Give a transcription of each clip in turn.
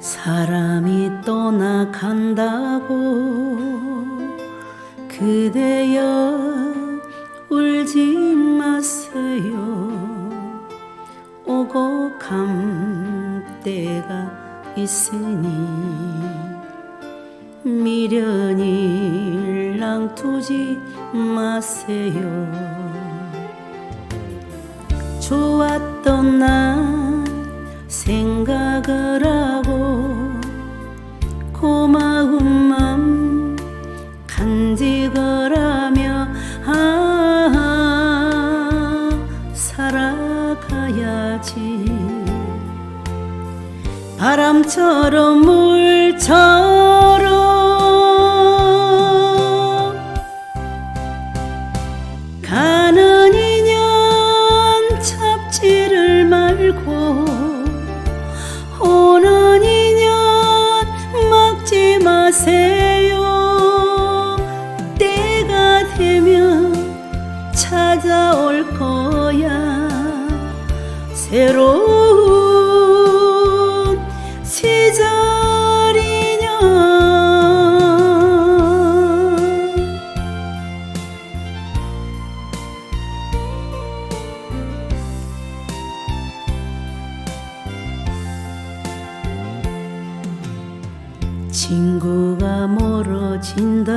사람이 떠나간다고 그대여 울지 마세요. 오고 감 때가 있으니 미련이 랑두지 마세요. 좋았던 날 생각을 하고 바람처럼 물처럼 가는 인연 잡지를 말고 오는 인연 막지 마세요. 때가 되면 찾아올 거야. 새로운 친구가 멀어진다고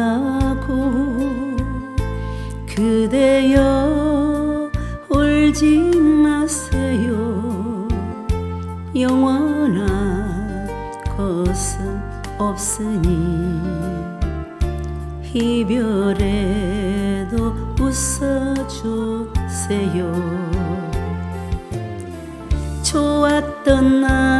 그대여 울지 마세요. 영원한 것은 없으니 이별에도 웃어주세요. 좋았던 날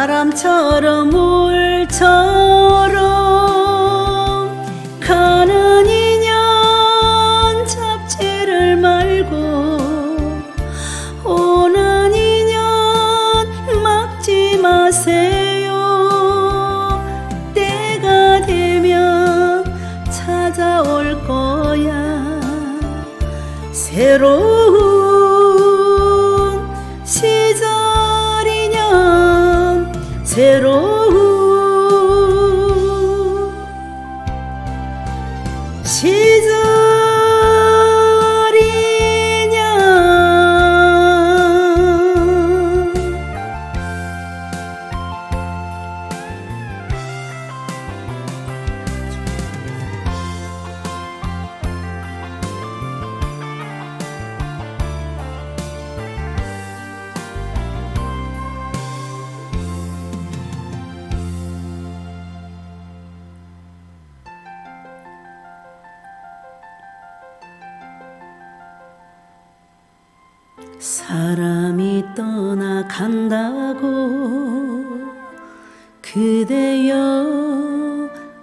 바람처럼 물처럼 가는 인연 잡지를 말고 오는 인연 막지 마세요. 때가 되면 찾아올 거야. 새로운 새로운 시절 사람이 떠나간다고 그대여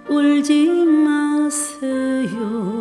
울지 마세요.